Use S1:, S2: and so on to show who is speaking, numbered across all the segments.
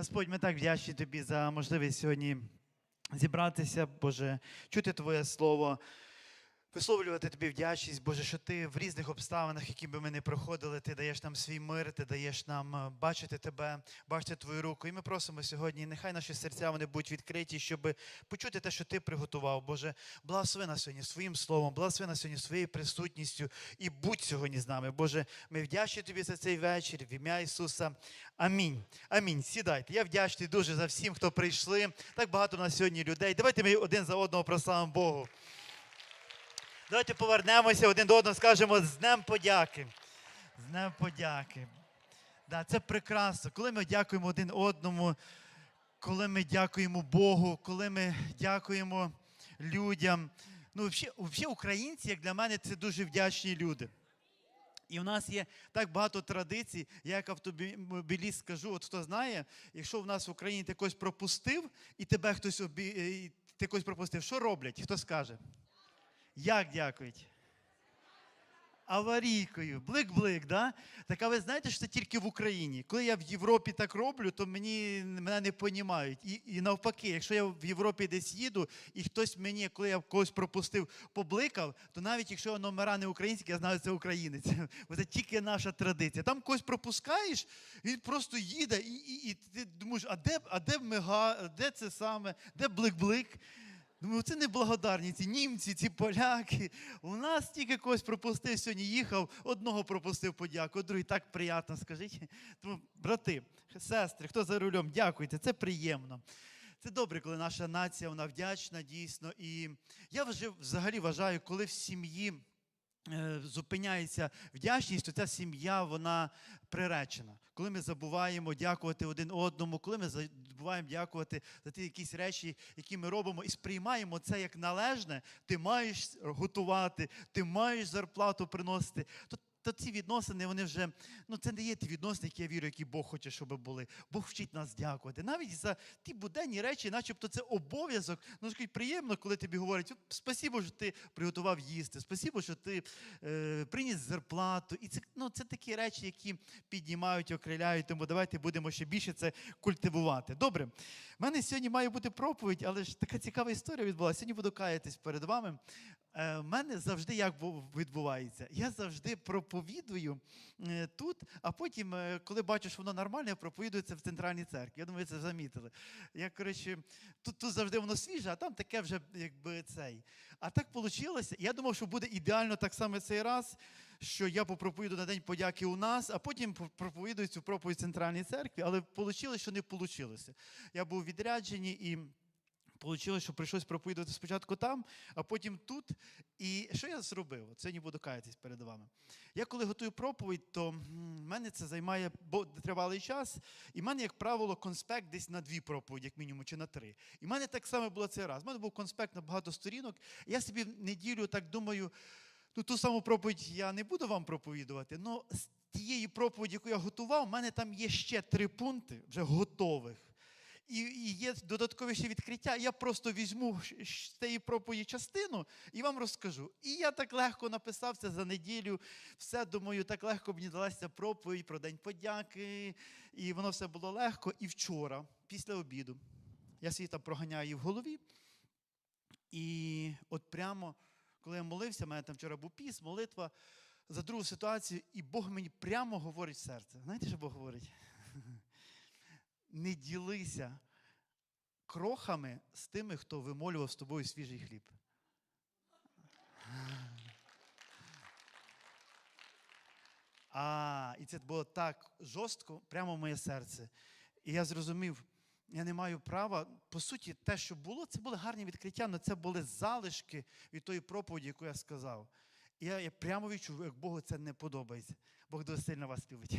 S1: Господь, ми так вдячні Тобі за можливість сьогодні зібратися, Боже, чути Твоє Слово, висловлювати Тобі вдячність, Боже, що Ти в різних обставинах, які би ми не проходили, Ти даєш нам свій мир, Ти даєш нам е, бачити Тебе, бачити Твою руку. І ми просимо сьогодні, нехай наші серця вони будуть відкриті, щоб почути те, що Ти приготував. Боже, благослови нас сьогодні своїм словом, благослови нас сьогодні своєю присутністю і будь сьогодні з нами. Боже, ми вдячні Тобі за цей вечір в ім'я Ісуса. Амінь. Амінь. Сідайте. Я вдячний дуже за всім, хто прийшли. Так багато у нас сьогодні людей. Давайте ми один за одного прославимо Богу. Давайте повернемося один до одного, скажемо з Днем подяки. З Днем подяки. Да, це прекрасно. Коли ми дякуємо один одному, коли ми дякуємо Богу, коли ми дякуємо людям. Ну, взагалі, взагалі українці, як для мене, це дуже вдячні люди. І в нас є так багато традицій. Я як автомобіліст скажу, от хто знає, якщо в нас в Україні ти когось пропустив, і тебе хтось обі... ти когось пропустив, що роблять? Хто скаже? Як дякують? Аварійкою, блик-блик, да? Так а ви знаєте, що це тільки в Україні. Коли я в Європі так роблю, то мені мене не понімають. І, і навпаки, якщо я в Європі десь їду, і хтось мені, коли я когось пропустив, побликав, то навіть якщо номера не українські, я знаю, це українець. Бо це тільки наша традиція. Там когось пропускаєш, він просто їде, і, і, і ти думаєш, а де, а де мига, де це саме, де блик-блик? Думаю, це неблагодарні, ці німці, ці поляки. У нас тільки когось пропустив сьогодні, їхав, одного пропустив подяку, другий так приємно, скажіть. Тому, брати, сестри, хто за рулем, дякуйте, це приємно. Це добре, коли наша нація вона вдячна дійсно. І я вже взагалі вважаю, коли в сім'ї зупиняється вдячність, то ця сім'я вона приречена. Коли ми забуваємо дякувати один одному, коли ми забуваємо дякувати за ті якісь речі, які ми робимо, і сприймаємо це як належне, ти маєш готувати, ти маєш зарплату приносити. То то ці відносини, вони вже, ну це не є ті відносини, які я вірю, які Бог хоче, щоб були. Бог вчить нас дякувати. Навіть за ті буденні речі, начебто це обов'язок. Ну скажіть, приємно, коли тобі говорять, спасибо, що ти приготував їсти, спасибо, що ти е, приніс зарплату. І це, ну, це такі речі, які піднімають, окриляють. Тому давайте будемо ще більше це культивувати. Добре, в мене сьогодні має бути проповідь, але ж така цікава історія відбулася. Сьогодні буду каятись перед вами. Е, в мене завжди як відбувається. Я завжди проповідую е, тут, а потім, е, коли бачу, що воно нормальне, я проповідую це в центральній церкві. Я думаю, це замітили. Я, коротше, тут, тут завжди воно свіже, а там таке вже якби цей. А так вийшло. Я думав, що буде ідеально так само цей раз, що я попроповідую на День подяки у нас, а потім проповідую цю проповідь в центральній церкві, але вийшло, що не вийшло. Я був відряджений і. Получилось, що прийшлось проповідувати спочатку там, а потім тут. І що я зробив? От Сьогодні буду каятись перед вами. Я коли готую проповідь, то в мене це займає тривалий час. І в мене, як правило, конспект десь на дві проповіді, як мінімум, чи на три. І в мене так само було цей раз. У мене був конспект на багато сторінок. Я собі неділю так думаю, ну ту саму проповідь я не буду вам проповідувати, але з тієї проповіді, яку я готував, в мене там є ще три пункти вже готових. І, є додаткові ще відкриття. Я просто візьму з цієї проповіді частину і вам розкажу. І я так легко написав це за неділю. Все думаю, так легко мені далася проповідь про День подяки. І воно все було легко. І вчора, після обіду, я свій там проганяю в голові. І от прямо, коли я молився, в мене там вчора був піс, молитва за другу ситуацію, і Бог мені прямо говорить в серце. Знаєте, що Бог говорить? Не ділися крохами з тими, хто вимолював з тобою свіжий хліб. А, і це було так жорстко, прямо в моє серце. І я зрозумів, я не маю права. По суті, те, що було, це були гарні відкриття, але це були залишки від тої проповіді, яку я сказав. І я, я прямо відчув, як Богу це не подобається. Бог дуже сильно вас любить.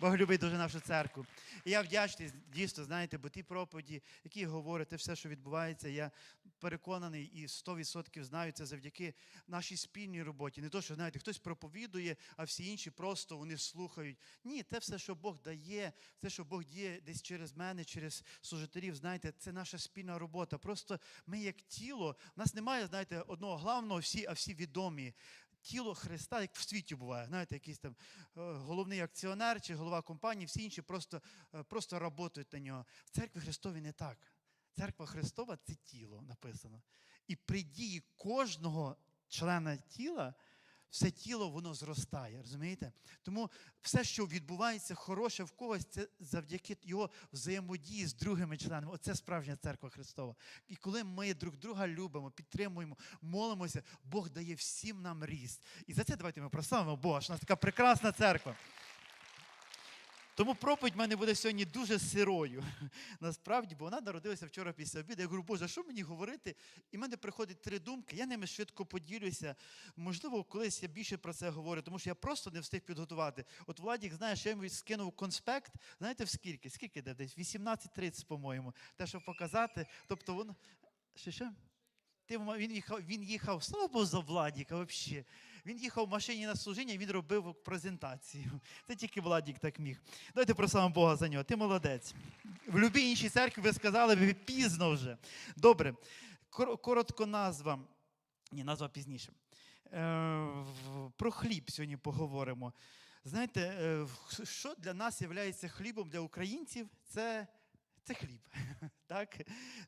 S1: Бог любить дуже нашу церкву. І я вдячний, дійсно, знаєте, бо ті проповіді, які говорите, все, що відбувається, я переконаний і 100% знаю це завдяки нашій спільній роботі. Не то, що знаєте, хтось проповідує, а всі інші просто вони слухають. Ні, те все, що Бог дає, те, що Бог діє десь через мене, через служителів, знаєте, це наша спільна робота. Просто ми, як тіло, в нас немає, знаєте, одного главного, всі, а всі відомі. Тіло Христа, як в світі буває, знаєте, якийсь там е, головний акціонер чи голова компанії, всі інші просто, е, просто працюють на нього. В церкві Христові не так. Церква Христова це тіло написано. І при дії кожного члена тіла все тіло воно зростає, розумієте? Тому все, що відбувається хороше в когось, це завдяки його взаємодії з другими членами. Оце справжня церква Христова. І коли ми друг друга любимо, підтримуємо, молимося, Бог дає всім нам ріст. І за це давайте ми прославимо Бога, що у нас така прекрасна церква. Тому проповідь в мене буде сьогодні дуже сирою. Насправді, бо вона народилася вчора після обіду. Я говорю, Боже, що мені говорити? І в мене приходять три думки, я ними швидко поділюся. Можливо, колись я більше про це говорю, тому що я просто не встиг підготувати. От Владік, знаєш, я йому скинув конспект. Знаєте, в скільки? Скільки де десь? 18.30, по-моєму. Те, щоб показати. Тобто воно. Що що? Він їхав, він їхав, слава Богу, за Владіка взагалі. Він їхав в машині на служіння, він робив презентацію. Це тільки Владік так міг. Давайте прославимо Бога за нього. Ти молодець. В будь-якій іншій церкві ви сказали, ви пізно вже. Добре. Кор- Коротко назва. Ні, назва пізніше. Е, Про хліб сьогодні поговоримо. Знаєте, е, що для нас є хлібом для українців? Це, це хліб. Так?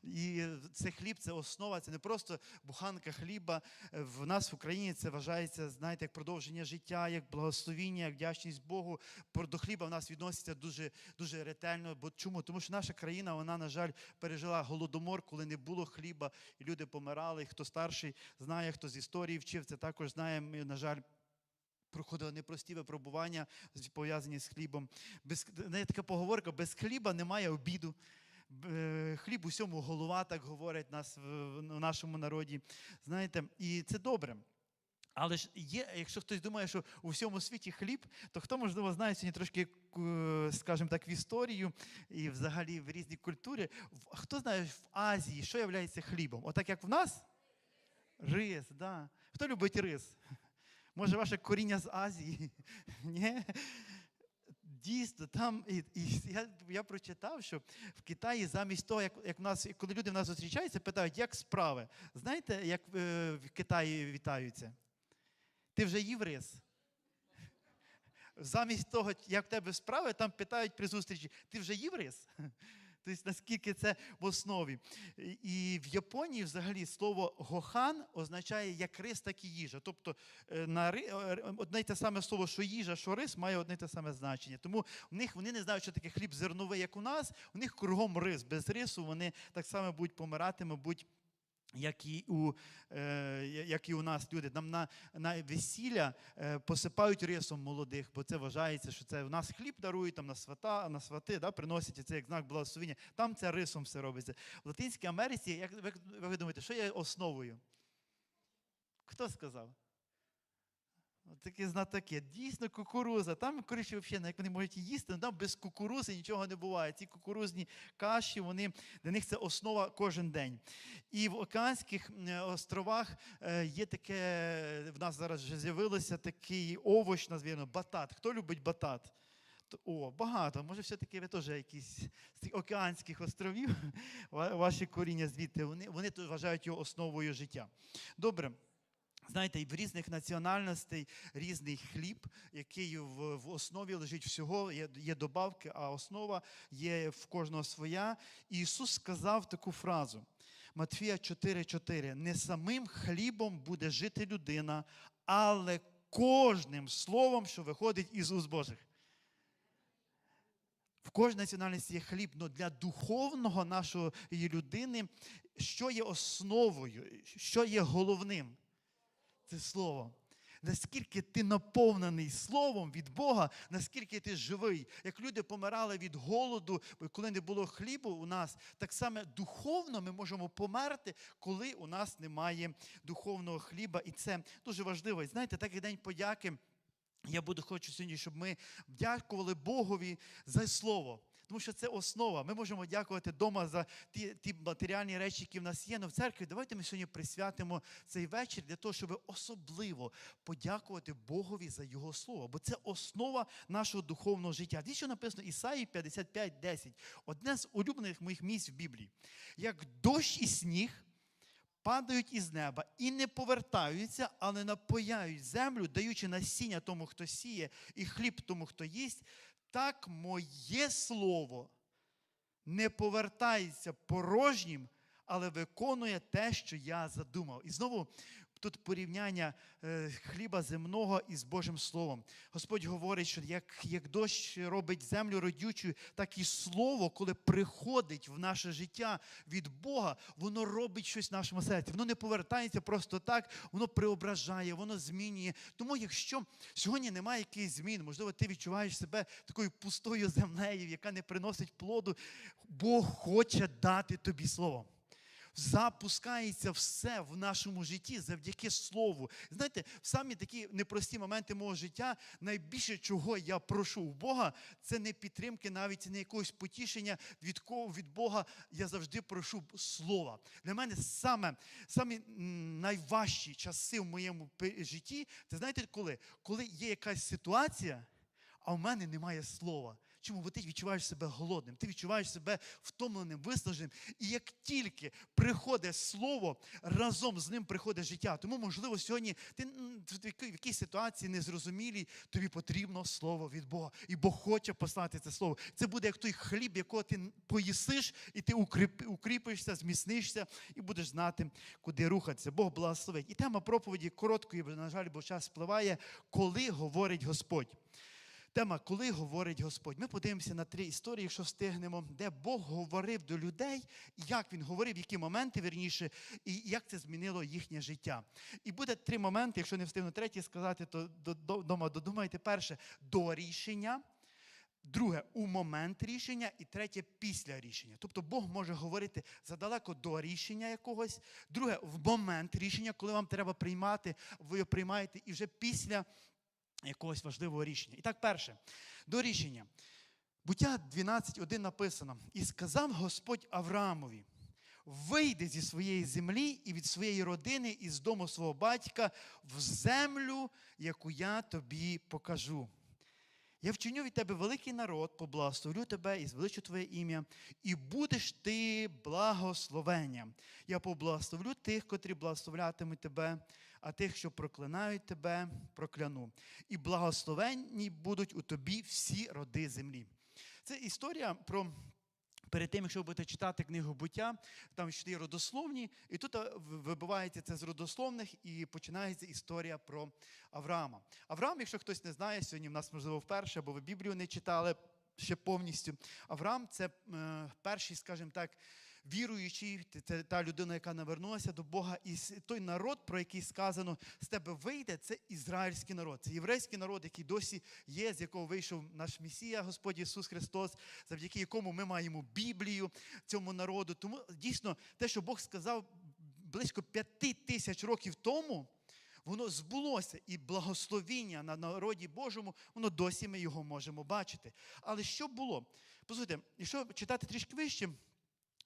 S1: І це хліб, це основа, це не просто буханка хліба. В нас в Україні це вважається, знаєте, як продовження життя, як благословіння, як вдячність Богу. До хліба в нас відноситься дуже, дуже ретельно. Бо чому? Тому що наша країна, вона, на жаль, пережила голодомор, коли не було хліба, і люди помирали. Хто старший знає, хто з історії вчив, це також знає. Ми, на жаль, проходили непрості випробування, пов'язані з хлібом. Без, знаєте, така поговорка, без хліба немає обіду. Е, Хліб усьому голова, так говорять нас в, нашому народі. Знаєте, і це добре. Але ж є, якщо хтось думає, що у всьому світі хліб, то хто, можливо, знає сьогодні трошки, е, скажімо так, в історію і взагалі в різній культурі. Хто знає в Азії, що є хлібом? Отак як в нас? Рис, да. Хто любить рис? Може, ваше коріння з Азії? Ні? Дійсно, там і, і я, я прочитав, що в Китаї замість того, як, як в нас, коли люди в нас зустрічаються, питають, як справи. Знаєте, як е, в Китаї вітаються? Ти вже їв? Замість того, як в тебе справи, там питають при зустрічі, ти вже їв? Тобто, наскільки це в основі. І- в Японії взагалі слово гохан означає як рис, так і їжа. Тобто е, на е, одне й те саме слово, що їжа, що рис, має одне й те саме значення. Тому в них вони не знають, що таке хліб зерновий, як у нас. У них кругом рис. Без рису вони так само будуть помирати, мабуть. Як і у, е, як і у нас люди. Нам на, на весілля е, посипають рисом молодих, бо це вважається, що це в нас хліб дарують, там на свата, на свати, да, приносять і це як знак благословення. Там це рисом все робиться. В Латинській Америці, як ви, ви думаєте, що є основою? Хто сказав? Такі знатоки. Дійсно, кукуруза. Там, коротше, взагалі, як вони можуть їсти, ну, там без кукурузи нічого не буває. Ці кукурузні каші, вони, для них це основа кожен день. І в Океанських е, островах е, є таке, в нас зараз вже з'явилося такий овоч, назвімо, батат. Хто любить батат? О, багато. Може, все-таки ви теж якісь з цих океанських островів, ва- ваші коріння звідти, вони, вони вважають його основою життя. Добре. Знаєте, і в різних національностей різний хліб, який в, в основі лежить всього, є, є добавки, а основа є в кожного своя. І Ісус сказав таку фразу. Матфія 4,4. Не самим хлібом буде жити людина, але кожним словом, що виходить із уст Божих. В кожній національності є хліб, але для духовного нашої людини, що є основою, що є головним? Це слово. Наскільки ти наповнений словом від Бога, наскільки ти живий. Як люди помирали від голоду, коли не було хлібу у нас, так само духовно ми можемо померти, коли у нас немає духовного хліба. І це дуже важливо. І знаєте, так і день подяки. Я буду хочу сьогодні, щоб ми дякували Богові за слово. Тому що це основа. Ми можемо дякувати вдома за ті, ті матеріальні речі, які в нас є. Але в церкві давайте ми сьогодні присвятимо цей вечір для того, щоб особливо подякувати Богові за Його слово. Бо це основа нашого духовного життя. Що написано Ісаї 55:10. Одне з улюблених моїх місць в Біблії. Як дощ і сніг падають із неба і не повертаються, але напояють землю, даючи насіння тому, хто сіє, і хліб тому, хто їсть, так моє слово не повертається порожнім, але виконує те, що я задумав. І знову тут порівняння е, хліба земного із Божим Словом. Господь говорить, що як, як дощ робить землю родючою, так і слово, коли приходить в наше життя від Бога, воно робить щось в нашому серці. Воно не повертається просто так, воно преображає, воно змінює. Тому, якщо сьогодні немає якихось змін, можливо, ти відчуваєш себе такою пустою землею, яка не приносить плоду, Бог хоче дати тобі слово запускається все в нашому житті завдяки слову. Знаєте, в самі такі непрості моменти мого життя найбільше, чого я прошу у Бога, це не підтримки, навіть не якогось потішення від кого від Бога. Я завжди прошу слова. Для мене саме, самі найважчі часи в моєму житті, це знаєте коли? Коли є якась ситуація, а в мене немає слова. Чому? Бо ти відчуваєш себе голодним, ти відчуваєш себе втомленим, виснаженим. І як тільки приходить слово, разом з ним приходить життя. Тому, можливо, сьогодні ти в якійсь ситуації незрозумілій, тобі потрібно слово від Бога. І Бог хоче послати це слово. Це буде як той хліб, якого ти поїсиш, і ти укріпишся, зміцнишся і будеш знати, куди рухатися. Бог благословить. І тема проповіді короткої, бо, на жаль, бо час спливає, коли говорить Господь. Тема, коли говорить Господь. Ми подивимося на три історії, якщо встигнемо, де Бог говорив до людей, як він говорив, які моменти верніше, і як це змінило їхнє життя. І буде три моменти, якщо не встигну третій сказати, то до- до- дома додумайте. Перше до рішення. Друге у момент рішення, і третє після рішення. Тобто Бог може говорити задалеко до рішення якогось. Друге, в момент рішення, коли вам треба приймати, ви його приймаєте, і вже після якогось важливого рішення. І так, перше, до рішення. Буття 12.1 написано: І сказав Господь Авраамові: вийди зі своєї землі і від своєї родини, і з дому свого батька в землю, яку я тобі покажу. Я вчиню від тебе великий народ, поблагословлю тебе і звеличу твоє ім'я, і будеш ти благословенням. Я поблагословлю тих, котрі благословлятимуть тебе, а тих, що проклинають тебе, прокляну. І благословенні будуть у тобі всі роди землі. Це історія про. Перед тим, якщо ви будете читати книгу буття, там чотири родословні, і тут е, вибивається це з родословних і починається історія про Авраама. Авраам, якщо хтось не знає, сьогодні в нас можливо вперше, або ви Біблію не читали ще повністю. Авраам це е, перший, скажімо так, віруючий, це та людина, яка навернулася до Бога. І той народ, про який сказано, з тебе вийде, це ізраїльський народ. Це єврейський народ, який досі є, з якого вийшов наш Месія, Господь Ісус Христос, завдяки якому ми маємо Біблію цьому народу. Тому дійсно те, що Бог сказав близько п'яти тисяч років тому. Воно збулося, і благословіння на народі Божому, воно досі ми його можемо бачити. Але що було? Послухайте, якщо читати трішки вище,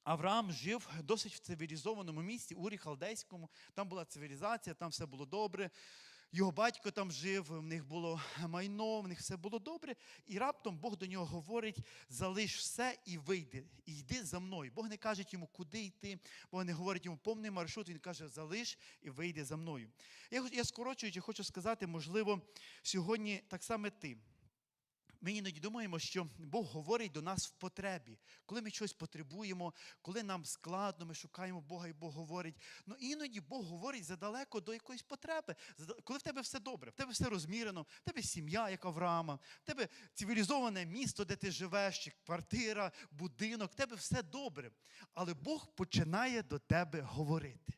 S1: Авраам жив досить в цивілізованому місті, Урі Халдейському. Там була цивілізація, там все було добре. Його батько там жив, в них було майно, в них все було добре. І раптом Бог до нього говорить: залиш все і вийди, і йди за мною. Бог не каже йому, куди йти, Бог не говорить йому повний маршрут, він каже, залиш і вийди за мною. Я, я скорочуючи, хочу сказати, можливо, сьогодні так само ти. Ми іноді думаємо, що Бог говорить до нас в потребі, коли ми щось потребуємо, коли нам складно, ми шукаємо Бога, і Бог говорить. Ну іноді Бог говорить задалеко до якоїсь потреби. Коли в тебе все добре, в тебе все розмірено, в тебе сім'я, як Авраама, в тебе цивілізоване місто, де ти живеш, чи квартира, будинок, в тебе все добре. Але Бог починає до тебе говорити.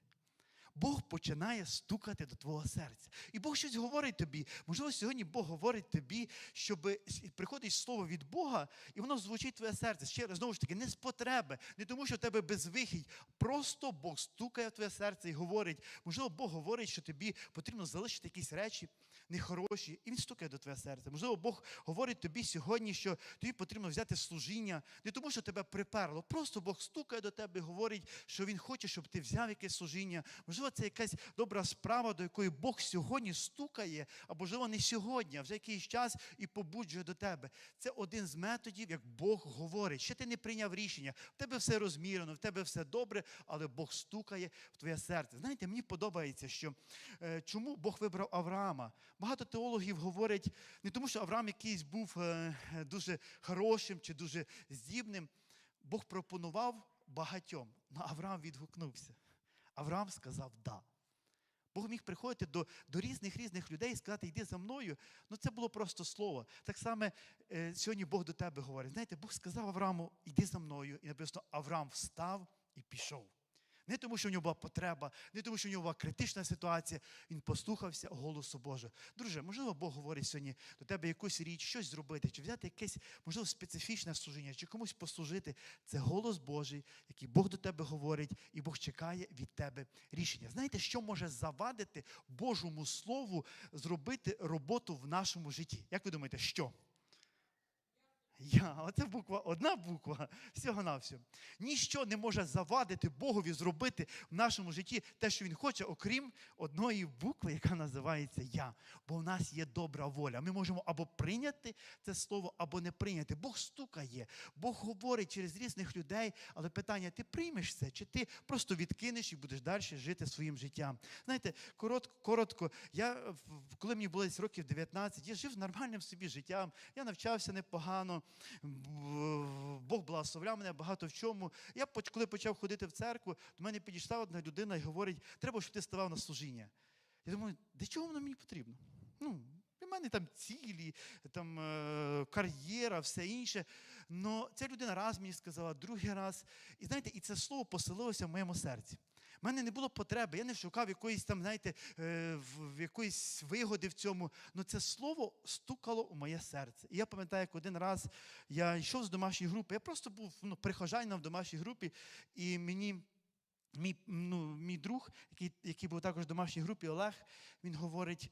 S1: Бог починає стукати до твого серця. І Бог щось говорить тобі. Можливо, сьогодні Бог говорить тобі, щоб приходить слово від Бога, і воно звучить в твоє серце. Ще раз, знову ж таки, не з потреби, не тому, що в тебе безвихідь. Просто Бог стукає в твоє серце і говорить. Можливо, Бог говорить, що тобі потрібно залишити якісь речі нехороші, і він стукає до твоє серце. Можливо, Бог говорить тобі сьогодні, що тобі потрібно взяти служіння, не тому, що тебе приперло. Просто Бог стукає до тебе і говорить, що Він хоче, щоб ти взяв якесь служіння. Можливо, Можливо, це якась добра справа, до якої Бог сьогодні стукає, або можливо, не сьогодні, а вже якийсь час і побуджує до тебе. Це один з методів, як Бог говорить. Ще ти не прийняв рішення, в тебе все розмірено, в тебе все добре, але Бог стукає в твоє серце. Знаєте, мені подобається, що е, чому Бог вибрав Авраама. Багато теологів говорять не тому, що Авраам якийсь був е, дуже хорошим чи дуже здібним. Бог пропонував багатьом, але Авраам відгукнувся. Авраам сказав да. Бог міг приходити до, до різних різних людей і сказати, йди за мною. Ну це було просто слово. Так само е, сьогодні Бог до тебе говорить. Знаєте, Бог сказав Аврааму, йди за мною. І написано, Авраам встав і пішов. Не тому, що в нього була потреба, не тому, що в нього була критична ситуація. Він послухався голосу Божого. Друже, можливо, Бог говорить сьогодні до тебе якусь річ, щось зробити, чи взяти якесь, можливо, специфічне служіння, чи комусь послужити. Це голос Божий, який Бог до тебе говорить, і Бог чекає від тебе рішення. Знаєте, що може завадити Божому Слову зробити роботу в нашому житті? Як ви думаєте, що? Я, оце буква, одна буква, всього на всього. Ніщо не може завадити Богові зробити в нашому житті те, що Він хоче, окрім одної букви, яка називається Я. Бо в нас є добра воля. Ми можемо або прийняти це слово, або не прийняти. Бог стукає, Бог говорить через різних людей, але питання: ти приймеш це, чи ти просто відкинеш і будеш далі жити своїм життям? Знаєте, коротко, коротко, я коли мені було років 19, я жив нормальним собі життям, я навчався непогано. Бог благословляв мене багато в чому. Я коли почав ходити в церкву, до мене підійшла одна людина і говорить, треба, щоб ти ставав на служіння. Я думаю, для чого воно мені потрібно? Ну, для мене там цілі, там е, кар'єра, все інше. Но ця людина раз мені сказала, другий раз. І знаєте, і це слово поселилося в моєму серці. У мене не було потреби, я не шукав якоїсь там, знаєте, е, в, якоїсь вигоди в цьому. але це слово стукало у моє серце. І я пам'ятаю, як один раз я йшов з домашньої групи, я просто був ну, прихожанином в домашній групі, і мені. Мій, ну, мій друг, який, який був також в домашній групі, Олег, він говорить: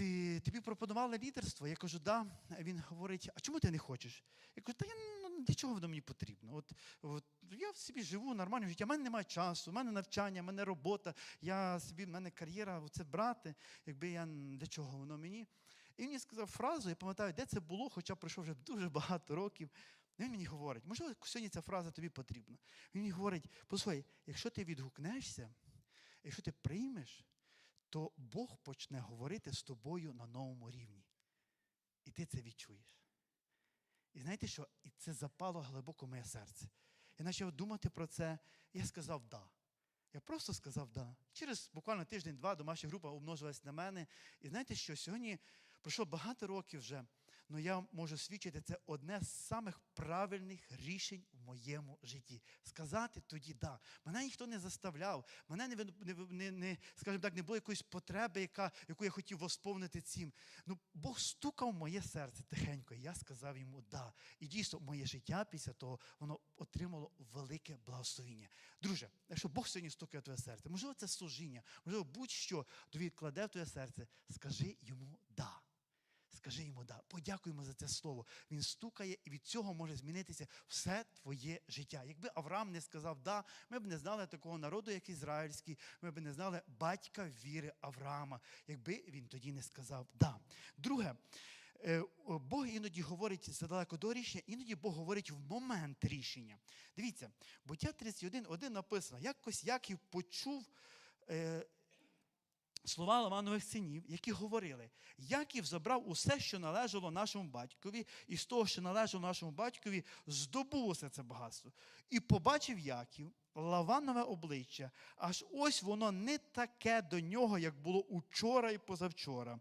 S1: ти, тобі пропонували лідерство? Я кажу, да. Він говорить, а чому ти не хочеш? Я кажу, та я ну, для чого воно мені потрібно? От, от я в собі живу нормальним життям, у мене немає часу, у мене навчання, у мене робота, я собі, в мене кар'єра, це брати, якби я для чого воно мені? І він мені сказав фразу, я пам'ятаю, де це було, хоча пройшло вже дуже багато років. І Він мені говорить, можливо, сьогодні ця фраза тобі потрібна. Він мені говорить, послухай, якщо ти відгукнешся, якщо ти приймеш, то Бог почне говорити з тобою на новому рівні. І ти це відчуєш. І знаєте що? І це запало глибоко в моє серце. Я почав думати про це, я сказав да. Я просто сказав да. Через буквально тиждень-два домашня група умножилась на мене. І знаєте що? Сьогодні пройшло багато років вже, але я можу свідчити, це одне з самих правильних рішень в моєму житті. Сказати тоді да. Мене ніхто не заставляв, мене не, не, не, скажімо так, не було якоїсь потреби, яка, яку я хотів восповнити цим. Ну, Бог стукав в моє серце тихенько, і я сказав йому да. І дійсно, моє життя після того воно отримало велике благословіння. Друже, якщо Бог сьогодні стукає в твоє серце, можливо, це служіння, можливо, будь-що тобі відкладе в твоє серце, скажи йому да. Скажи йому да. Подякуємо за це слово. Він стукає, і від цього може змінитися все твоє життя. Якби Авраам не сказав да, ми б не знали такого народу, як ізраїльський, ми б не знали батька віри Авраама, якби він тоді не сказав да. Друге. е, Бог іноді говорить задалеко до рішення, іноді Бог говорить в момент рішення. Дивіться, буття 31.1 написано, якось Яків почув е, слова Ламанових синів, які говорили: Яків забрав усе, що належало нашому батькові, і з того, що належало нашому батькові, здобув усе це багатство. І побачив Яків Лаванове обличчя, аж ось воно не таке до нього, як було учора і позавчора.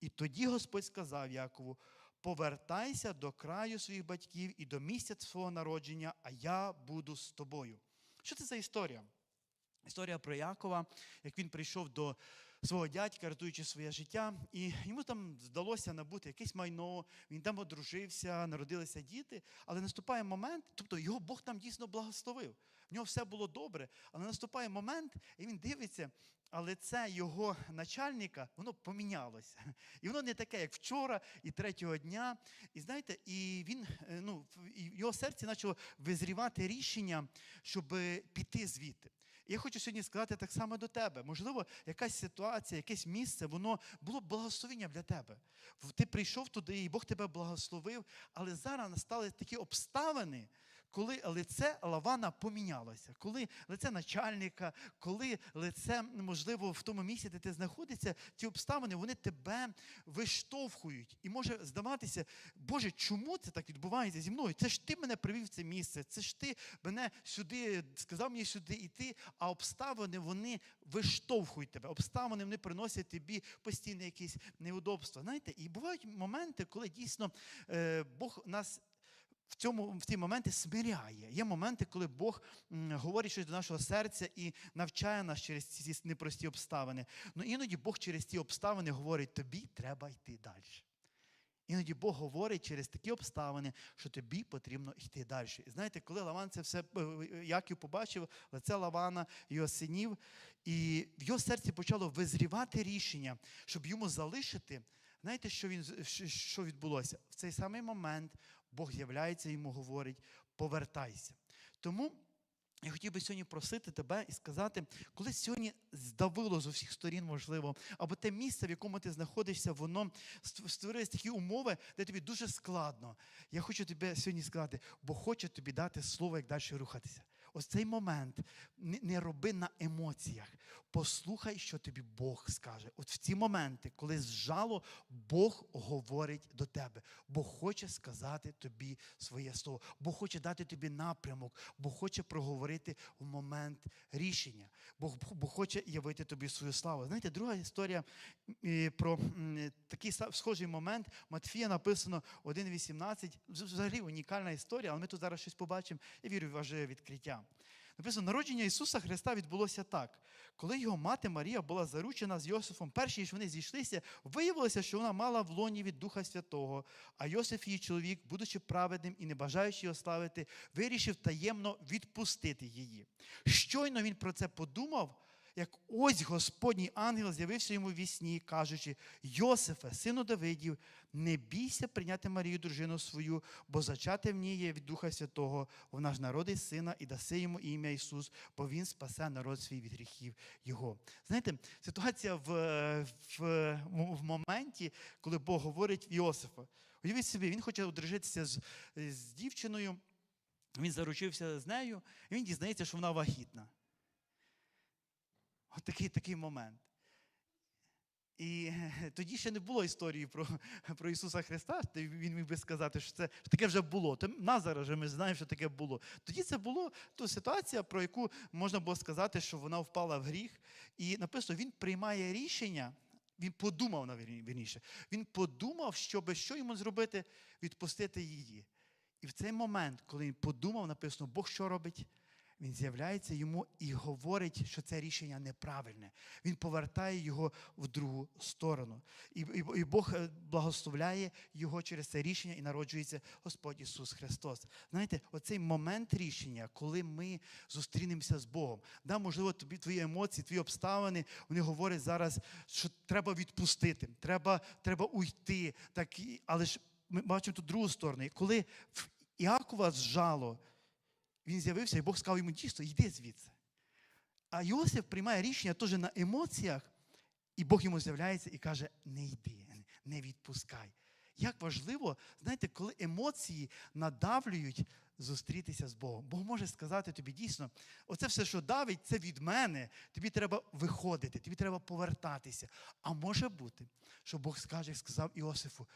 S1: І тоді Господь сказав Якову: повертайся до краю своїх батьків і до місця свого народження, а я буду з тобою. Що це за історія? Історія про Якова, як він прийшов до свого дядька, рятуючи своє життя, і йому там здалося набути якесь майно, він там одружився, народилися діти, але наступає момент, тобто його Бог там дійсно благословив. В нього все було добре, але наступає момент, і він дивиться, але це його начальника, воно помінялося. І воно не таке, як вчора, і третього дня. І знаєте, і він е, ну, в його серці почало визрівати рішення, щоб піти звідти. Я хочу сьогодні сказати так само до тебе. Можливо, якась ситуація, якесь місце, воно було благословенням для тебе. Ти прийшов туди, і Бог тебе благословив, але зараз настали такі обставини, коли лице Лавана помінялося, коли лице начальника, коли лице, можливо, в тому місці, де ти знаходишся, ті обставини вони тебе виштовхують. І може здаватися, Боже, чому це так відбувається зі мною? Це ж ти мене привів в це місце, це ж ти мене сюди сказав мені сюди йти, а обставини вони виштовхують тебе. Обставини вони приносять тобі постійне якісь неудобства. Знаєте, і бувають моменти, коли дійсно е, Бог нас в цьому в ті моменти смиряє. Є моменти, коли Бог говорить щось до нашого серця і навчає нас через ці непрості обставини. Ну іноді Бог через ті обставини говорить: тобі треба йти далі. Іноді Бог говорить через такі обставини, що тобі потрібно йти далі. І знаєте, коли Лаван це все е, Яків побачив, лице Лавана, його синів, і в його серці почало визрівати рішення, щоб йому залишити. Знаєте, що він що відбулося? В цей самий момент Бог з'являється йому, говорить: повертайся. Тому я хотів би сьогодні просити тебе і сказати, коли сьогодні здавило з усіх сторін, можливо, або те місце, в якому ти знаходишся, воно створилось такі умови, де тобі дуже складно. Я хочу тобі сьогодні сказати, бо хочу тобі дати слово, як далі рухатися. Ось цей момент не, роби на емоціях. Послухай, що тобі Бог скаже. От в ці моменти, коли зжало, Бог говорить до тебе. Бог хоче сказати тобі своє слово. Бог хоче дати тобі напрямок, Бог хоче проговорити в момент рішення. Бог, Бог хоче явити тобі свою славу. Знаєте, друга історія е, про такий са- схожий момент. Матфія написано 1.18. Взагалі унікальна історія, але ми тут зараз щось побачимо. Я вірю в ваше відкриття. Написано, народження Ісуса Христа відбулося так. Коли його мати Марія була заручена з Йосифом, перші ніж вони зійшлися, виявилося, що вона мала в лоні від Духа Святого, а Йосиф, її чоловік, будучи праведним і не бажаючи його славити, вирішив таємно відпустити її. Щойно він про це подумав, як ось Господній ангел з'явився йому в вісні, кажучи: Йосифе, сину Давидів, не бійся прийняти Марію, дружину свою, бо зачати в ній є від Духа Святого, вона ж народить сина і даси йому ім'я Ісус, бо він спасе народ свій від гріхів Його. Знаєте, ситуація в, в, в моменті, коли Бог говорить Йосифа. Уявіть собі, він хоче одружитися з, з дівчиною, він заручився з нею, і він дізнається, що вона вагітна. Такий, такий момент. І тоді ще не було історії про, про Ісуса Христа. Він міг би сказати, що це що таке вже було. Зараз вже ми знаємо, що таке було. Тоді це було то ситуація, про яку можна було сказати, що вона впала в гріх. І написано, він приймає рішення. Він подумав на вірніше. Він подумав, щоб що йому зробити, відпустити її. І в цей момент, коли він подумав, написано, Бог що робить? Він з'являється йому і говорить, що це рішення неправильне. Він повертає його в другу сторону. І, і, Бог е, благословляє його через це рішення і народжується Господь Ісус Христос. Знаєте, оцей момент рішення, коли ми зустрінемося з Богом. Да, можливо, тобі твої емоції, твої обставини, вони говорять зараз, що треба відпустити, треба, треба уйти. Так, але ж ми бачимо тут другу сторону. Коли в Іакова зжало, він з'явився, і Бог сказав йому дійсно, йди звідси. А Йосиф приймає рішення теж на емоціях, і Бог йому з'являється і каже: не йди, не відпускай. Як важливо, знаєте, коли емоції надавлюють зустрітися з Богом. Бог може сказати тобі дійсно, оце все, що давить, це від мене. Тобі треба виходити, тобі треба повертатися. А може бути, що Бог скаже, як сказав Іосифу,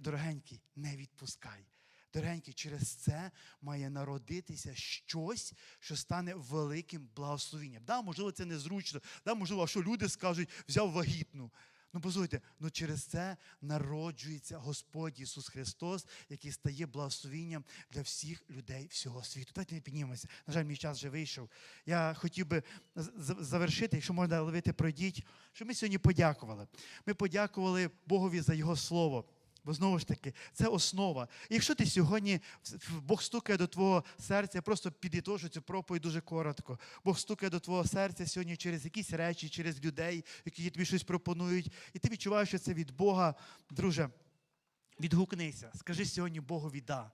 S1: дорогенький, не відпускай. Дорогенький, через це має народитися щось, що стане великим благословенням. Да, можливо, це незручно. Да, можливо, а що люди скажуть, взяв вагітну. Ну, послухайте, ну через це народжується Господь Ісус Христос, який стає благословенням для всіх людей всього світу. Давайте піднімемося. На жаль, мій час вже вийшов. Я хотів би завершити, якщо можна ловити, пройдіть, що ми сьогодні подякували. Ми подякували Богові за Його слово. Бо знову ж таки, це основа. І якщо ти сьогодні Бог стукає до твого серця, я просто підітожу цю проповідь дуже коротко. Бог стукає до твого серця сьогодні через якісь речі, через людей, які тобі щось пропонують, і ти відчуваєш, що це від Бога, друже. Відгукнися, скажи сьогодні Богові да.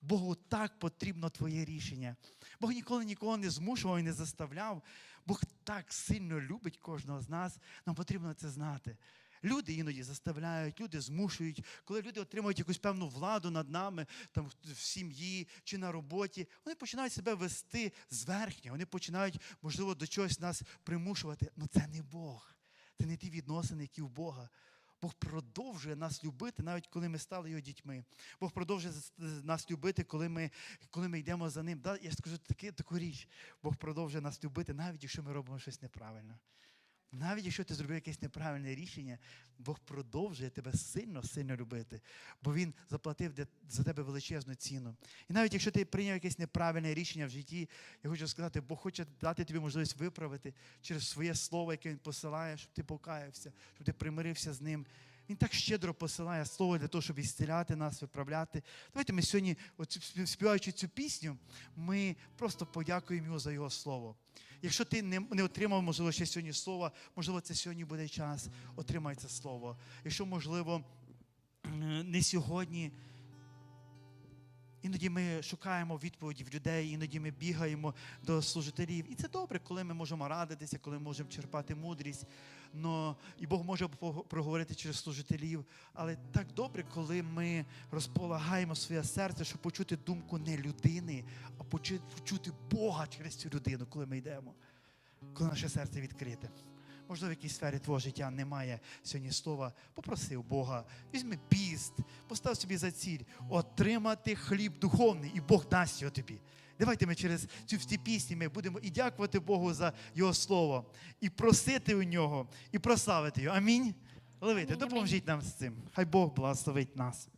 S1: Богу так потрібно твоє рішення. Бог ніколи нікого не змушував і не заставляв. Бог так сильно любить кожного з нас. Нам потрібно це знати. Люди іноді заставляють, люди змушують, коли люди отримують якусь певну владу над нами, там в сім'ї чи на роботі, вони починають себе вести зверхньо, вони починають, можливо, до чогось нас примушувати. Ну це не Бог. Це не ті відносини, які в Бога. Бог продовжує нас любити, навіть коли ми стали його дітьми. Бог продовжує нас любити, коли ми, коли ми йдемо за ним. Да, я скажу таки, таку річ. Бог продовжує нас любити, навіть якщо ми робимо щось неправильно. Навіть якщо ти зробив якесь неправильне рішення, Бог продовжує тебе сильно, сильно любити, бо Він заплатив за тебе величезну ціну. І навіть якщо ти прийняв якесь неправильне рішення в житті, я хочу сказати, Бог хоче дати тобі можливість виправити через своє слово, яке Він посилає, щоб ти покаявся, щоб ти примирився з ним. Він так щедро посилає слово для того, щоб ісціляти нас, виправляти. Давайте ми сьогодні, співаючи цю пісню, ми просто подякуємо його за його слово. Якщо ти не, не отримав, можливо, ще сьогодні слова, можливо, це сьогодні буде час, отримай це слово. Якщо, можливо, не сьогодні. Іноді ми шукаємо відповіді в людей, іноді ми бігаємо до служителів. І це добре, коли ми можемо радитися, коли ми можемо черпати мудрість. Но, і Бог може проговорити через служителів. Але так добре, коли ми розполагаємо своє серце, щоб почути думку не людини, а почути Бога через цю людину, коли ми йдемо, коли наше серце відкрите. Можливо, в якійсь сфері твого життя немає сьогодні слова. Попроси у Бога, візьми піст, постав собі за ціль отримати хліб духовний, і Бог дасть його тобі. Давайте ми через цю всі пісні ми будемо і дякувати Богу за Його слово, і просити у нього, і прославити його.
S2: Амінь. Амінь.
S1: допоможіть нам з цим. Хай Бог благословить нас.